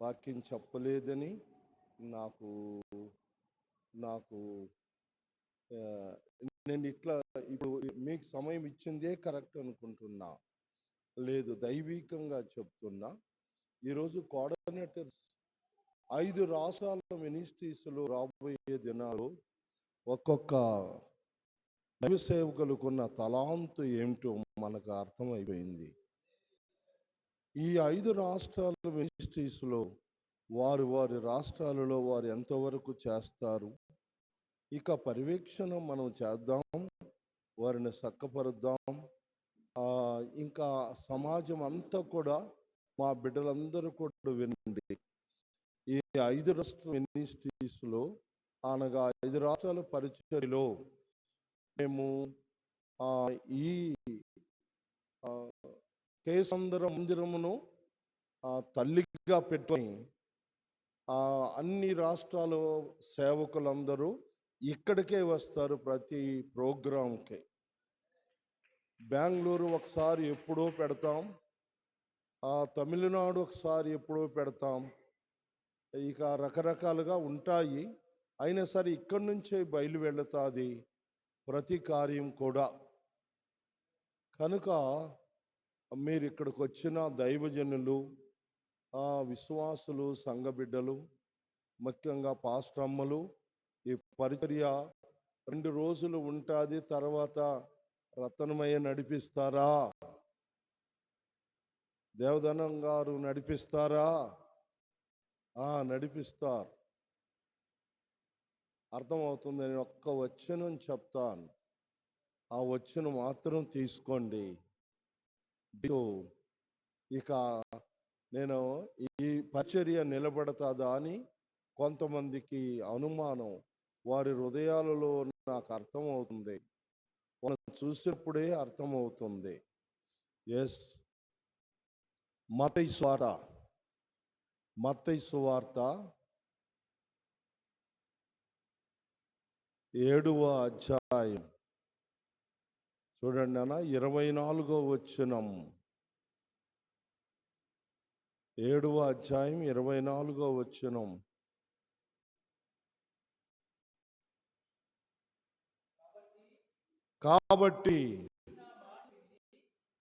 వాక్యం చెప్పలేదని నాకు నాకు నేను ఇట్లా ఇప్పుడు మీకు సమయం ఇచ్చిందే కరెక్ట్ అనుకుంటున్నా. లేదు దైవికంగా చెప్తున్నా. ఈరోజు కోఆర్డినేటర్స్ ఐదు రాష్ట్రాల మినిస్ట్రీస్లో రాబోయే దినాలు ఒక్కొక్క దైవ సేవకులకున్న తలాంతు ఏమిటో మనకు అర్థమైపోయింది. ఈ ఐదు రాష్ట్రాల మినిస్ట్రీస్లో వారు వారి రాష్ట్రాలలో వారు ఎంతవరకు చేస్తారు? ఇక పర్యవేక్షణ మనం చేద్దాం వారిని చక్కపరుద్దాం. ఇంకా సమాజం అంతా కూడా మా బిడ్డలందరూ కూడా వినండి. ఈ ఐదు రాష్ట్ర మినిస్ట్రీస్లో అనగా ఐదు రాష్ట్రాల పరిచర్యలో మేము ఈ కేసందర మందిరమును ఆ, తల్లిగా పెట్టుకొని ఆ, అన్ని రాష్ట్రాల సేవకులందరూ ఇక్కడికే వస్తారు ప్రతి ప్రోగ్రాంకి. బెంగళూరు ఒకసారి ఎప్పుడో పెడతాం. ఆ, తమిళనాడు ఒకసారి ఎప్పుడో పెడతాం. ఇక రకరకాలుగా ఉంటాయి. అయినా సరే ఇక్కడి నుంచే బయలు వెళుతుంది ప్రతి కార్యం కూడా. కనుక మీరు ఇక్కడికి వచ్చిన దైవజనులు ఆ, విశ్వాసులు సంఘ బిడ్డలు ముఖ్యంగా పాస్టమ్మలు ఈ పరిచర్య రెండు రోజులు ఉంటుంది తర్వాత రతనమయ్య నడిపిస్తారా? దేవదనం గారు నడిపిస్తారా? ఆ, నడిపిస్తారు. అర్థమవుతుంది నేను ఒక్క వచ్చనం చెప్తాను. ఆ వచ్చను మాత్రం తీసుకోండి. ఇక నేను ఈ పరిచర్య నిలబడతాదా అని కొంతమందికి అనుమానం. వారి హృదయాలలో నాకు అర్థమవుతుంది. వాళ్ళని చూసినప్పుడే అర్థమవుతుంది. ఎస్. మతై స్వార్త. మతై సువార్త ఏడవ అధ్యాయం. చూడండి అన్న ఇరవై నాలుగో వచ్చినం ఏడవ అధ్యాయం ఇరవై నాలుగో వచ్చినం కాబట్టి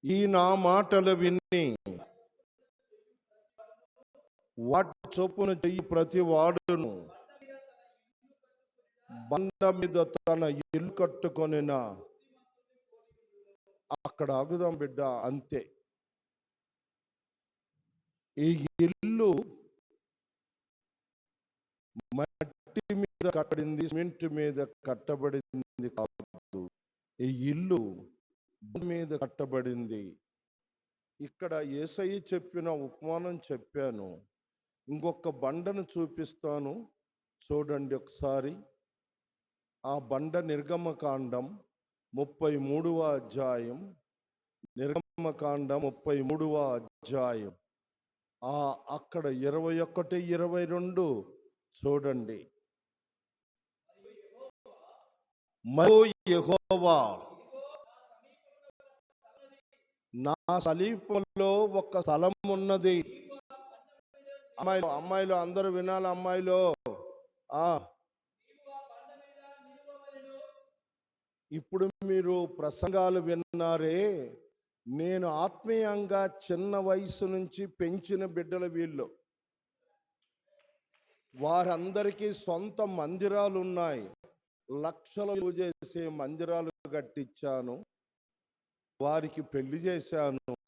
ఈ నా మాటలు విని వాటి చొప్పున చెయ్యి ప్రతి వాడును. బండ మీద తన ఇల్లు కట్టుకొనిన అక్కడ ఆగుదాం బిడ్డ అంతే. ఈ ఇల్లు మట్టి మీద కట్టబడింది సిమెంట్ మీద కట్టబడింది కాదు. ఈ ఇల్లు మీద కట్టబడింది. ఇక్కడ ఏసయ్య చెప్పిన ఉపమానం చెప్పాను. ఇంకొక బండను చూపిస్తాను. చూడండి ఒకసారి. ఆ బండ నిర్గమకాండం ముప్పై మూడవ అధ్యాయం నిర్గమకాండం ముప్పై మూడవ అధ్యాయం. ఆ అక్కడ ఇరవై ఒకటి ఇరవై రెండు చూడండి. మరియు నా సమీపంలో ఒక స్థలం ఉన్నది అమ్మాయిలు అమ్మాయిలు అందరూ వినాలి అమ్మాయిలు. ఇప్పుడు మీరు ప్రసంగాలు విన్నారే నేను ఆత్మీయంగా చిన్న వయసు నుంచి పెంచిన బిడ్డల వీళ్ళు. వారందరికీ సొంత మందిరాలు ఉన్నాయి లక్షలు చేసే మందిరాలు కట్టించాను. వారికి పెళ్ళి చేశాను.